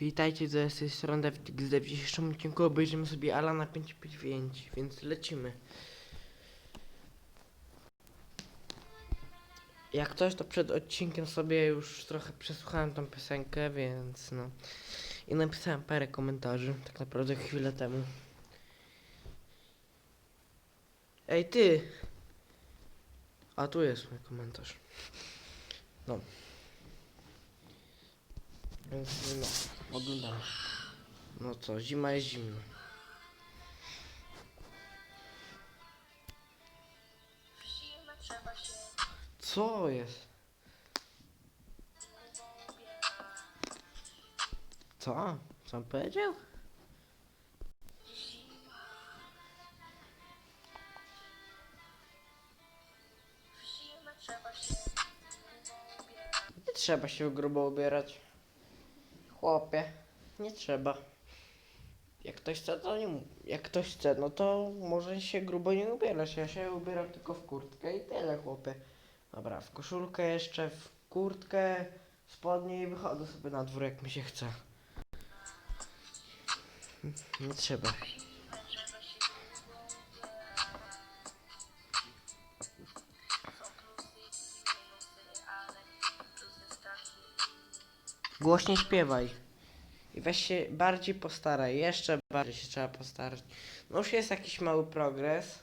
Witajcie z tej strony Dawid. W dzisiejszym odcinku obejrzymy sobie Alana 555, więc lecimy. Jak ktoś to przed odcinkiem sobie już trochę przesłuchałem tą piosenkę, więc no. I napisałem parę komentarzy, tak naprawdę chwilę temu. Ej ty! A tu jest mój komentarz. No. Więc no, oglądamy. No co, zima jest zimna. Co jest? Co? Co on powiedział? Nie trzeba się grubo ubierać. Chłopie, nie trzeba. Jak ktoś chce, to nie. Jak ktoś chce, no to może się grubo nie ubierać. Ja się ubieram tylko w kurtkę i tyle, chłopie. Dobra, w koszulkę jeszcze, w kurtkę, spodnie i wychodzę sobie na dwór, jak mi się chce. Nie trzeba Głośniej śpiewaj. I weź się bardziej postaraj, jeszcze bardziej się trzeba postarać. No już jest jakiś mały progres,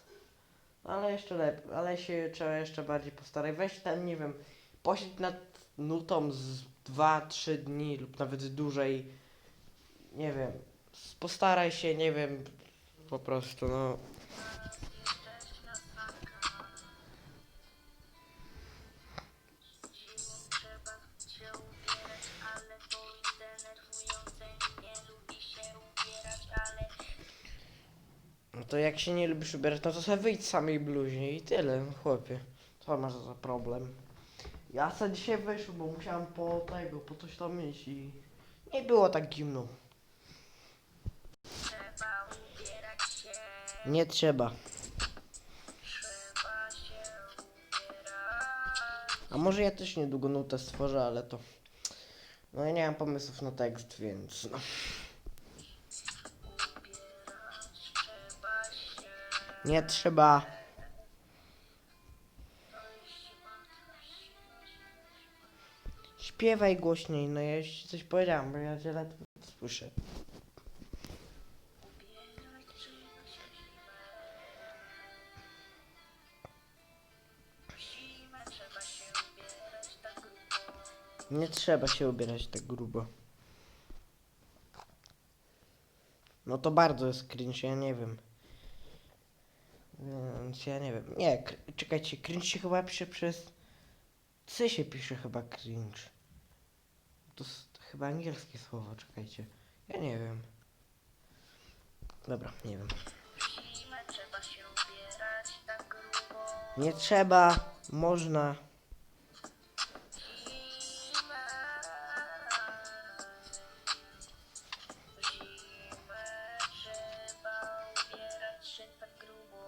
ale jeszcze lepiej, ale się trzeba jeszcze bardziej postarać. Weź tam, nie wiem, posiedź nad nutą z 2-3 dni lub nawet dłużej. Nie wiem, postaraj się, nie wiem, po prostu, no. To jak się nie lubisz ubierać, no to sobie wyjdź samej bluzie i tyle, no chłopie. Co masz za problem? Ja sobie dzisiaj wyszłem, bo musiałem po tego, po coś tam iść i nie było tak zimno. trzeba ubierać się. Nie trzeba. Trzeba się ubierać. A może ja też niedługo nutę stworzę, ale to... No ja nie mam pomysłów na tekst, więc no. Nie trzeba. Śpiewaj głośniej, no ja już coś powiedziałam, bo ja cię ledwo słyszę. Nie trzeba się ubierać tak grubo. No to bardzo jest cringe, ja nie wiem. Więc ja nie wiem. Nie, czekajcie, cringe się chyba pisze przez... C się pisze chyba cringe. To jest chyba angielskie słowo, czekajcie. Ja nie wiem. Dobra, nie wiem. Zimę trzeba tak. Nie trzeba, można.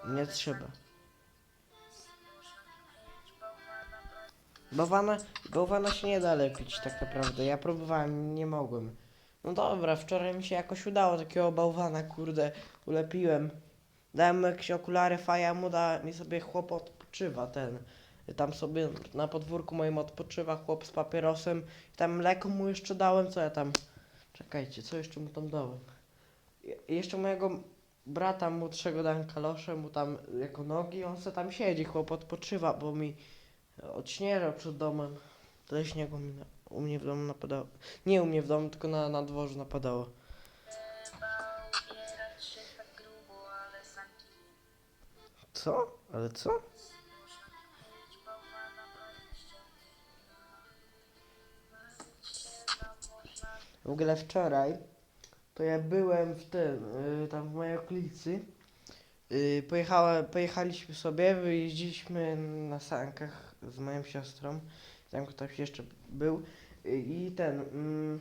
Nie trzeba. Bałwana, Bałwana, się nie da lepić tak naprawdę. Ja próbowałem, nie mogłem. No dobra, wczoraj mi się jakoś udało takiego bałwana, kurde, ulepiłem. Dałem mu jakieś okulary, faja mu da, mi sobie chłop odpoczywa, ten. Tam sobie na podwórku moim odpoczywa chłop z papierosem. Tam mleko mu jeszcze dałem, co ja tam... Czekajcie, co jeszcze mu tam dałem? Je- jeszcze mojego brata młodszego dałem kalosze, mu tam jako nogi, on se tam siedzi, chłop odpoczywa, bo mi odśnieżał przed domem. Tyle śniegu mi na, u mnie w domu napadało. Nie u mnie w domu, tylko na, na dworzu napadało. Co? Ale co? W ogóle wczoraj to ja byłem w tym, y, tam w mojej okolicy. Y, pojechaliśmy sobie, wyjeździliśmy na sankach z moją siostrą. Tam ktoś jeszcze był. Y, I ten. Mm,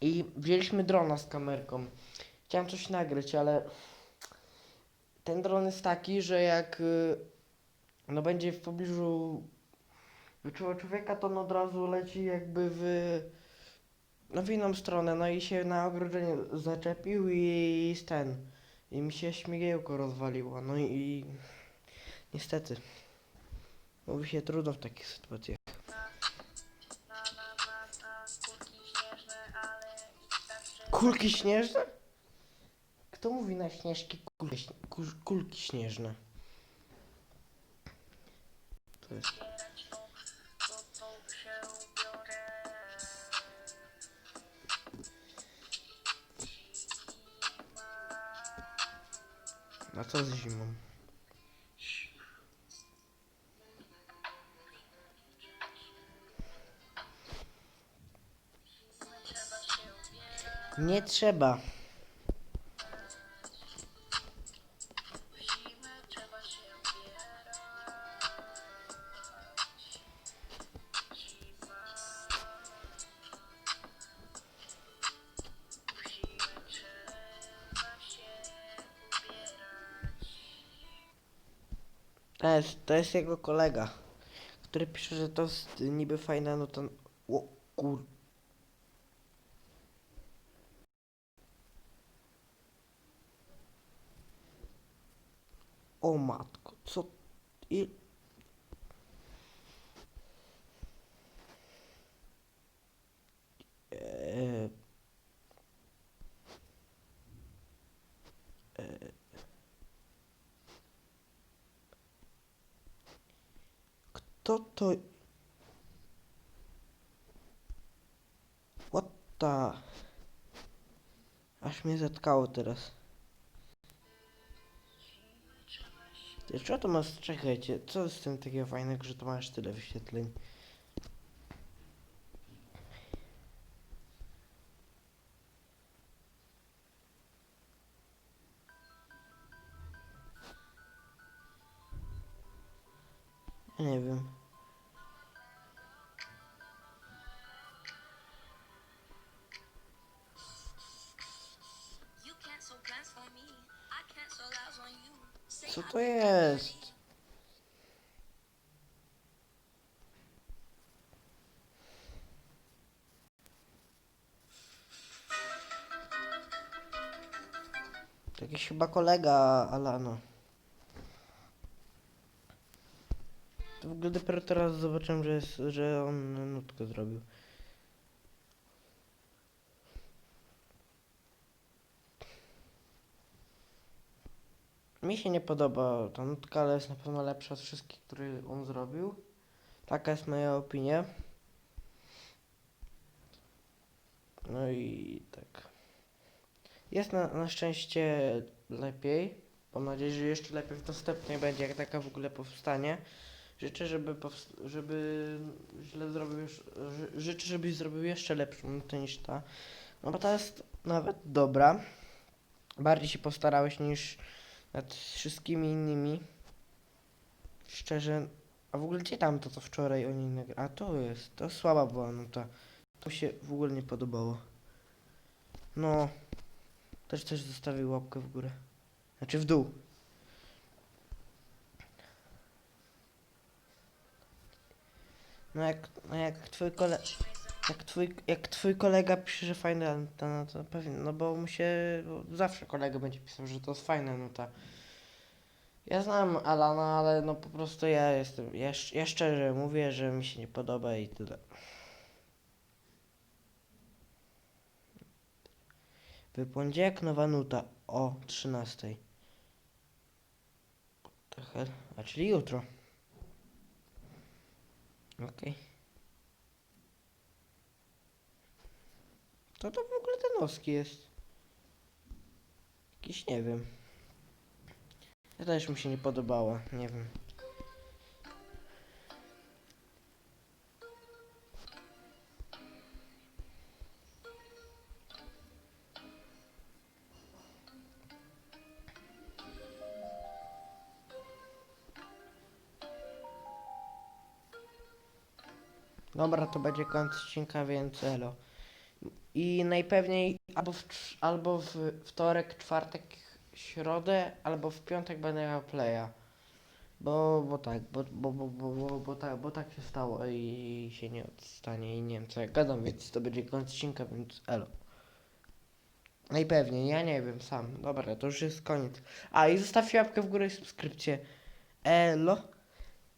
I wzięliśmy drona z kamerką. Chciałem coś nagrać, ale ten dron jest taki, że jak y, no będzie w pobliżu wyczuła człowieka, to on od razu leci jakby w no w inną stronę, no i się na ogrodzenie zaczepił i z ten. I mi się śmigiełko rozwaliło, no i, i niestety. Mówi się trudno w takich sytuacjach. Kulki śnieżne, i? Kto mówi na śnieżki kulki, kulki śnieżne? To jest. A co z zimą? Nie trzeba. To jest, to jest jego kolega, który pisze, że to jest niby fajna no to... O kur... O matko, co... I... Kto to... What the... Aż mnie zatkało teraz. Co to masz? Czekajcie, co jest z tym takiego fajnego, że to masz tyle wyświetleń? Nie wiem. Co to jest? To jakiś chyba kolega Alano. To w ogóle dopiero teraz zobaczyłem, że, jest, że on nutkę zrobił. Mi się nie podoba ta nutka, ale jest na pewno lepsza od wszystkich, które on zrobił. Taka jest moja opinia. No i tak. Jest na, na szczęście lepiej. Mam nadzieję, że jeszcze lepiej w następnej będzie, jak taka w ogóle powstanie. Życzę, żeby, powst- żeby źle zrobił ży- życzę, żebyś zrobił jeszcze lepszą nutę niż ta. No bo ta jest nawet dobra. Bardziej się postarałeś niż nad wszystkimi innymi. Szczerze. A w ogóle gdzie tam to, co wczoraj oni nagrali? A to jest, to słaba była nuta. To się w ogóle nie podobało. No. Też też zostawił łapkę w górę. Znaczy w dół. No jak, no jak twój kole... Jak twój, jak twój kolega pisze, że fajna nuta, no to pewnie, no bo mu się, bo zawsze kolega będzie pisał, że to jest fajna nuta. Ja znam Alana, ale no po prostu ja jestem, ja, ja szczerze mówię, że mi się nie podoba i tyle. Wypłądziek nowa nuta o 13. The hell? A czyli jutro. Okej. To to w ogóle ten noski jest. Jakiś nie wiem. Ja też mi się nie podobała, nie wiem. Dobra, to będzie koniec odcinka, więc elo. I najpewniej albo w, albo w wtorek, czwartek, środę, albo w piątek będę miał playa. Bo, bo tak, bo, bo, bo, bo, bo, bo, tak, bo tak się stało i się nie odstanie i nie wiem co ja gadam, więc to będzie koniec odcinka, więc elo. I pewnie, ja nie wiem sam. Dobra, to już jest koniec. A i zostawcie łapkę w górę i subskrypcję. Elo.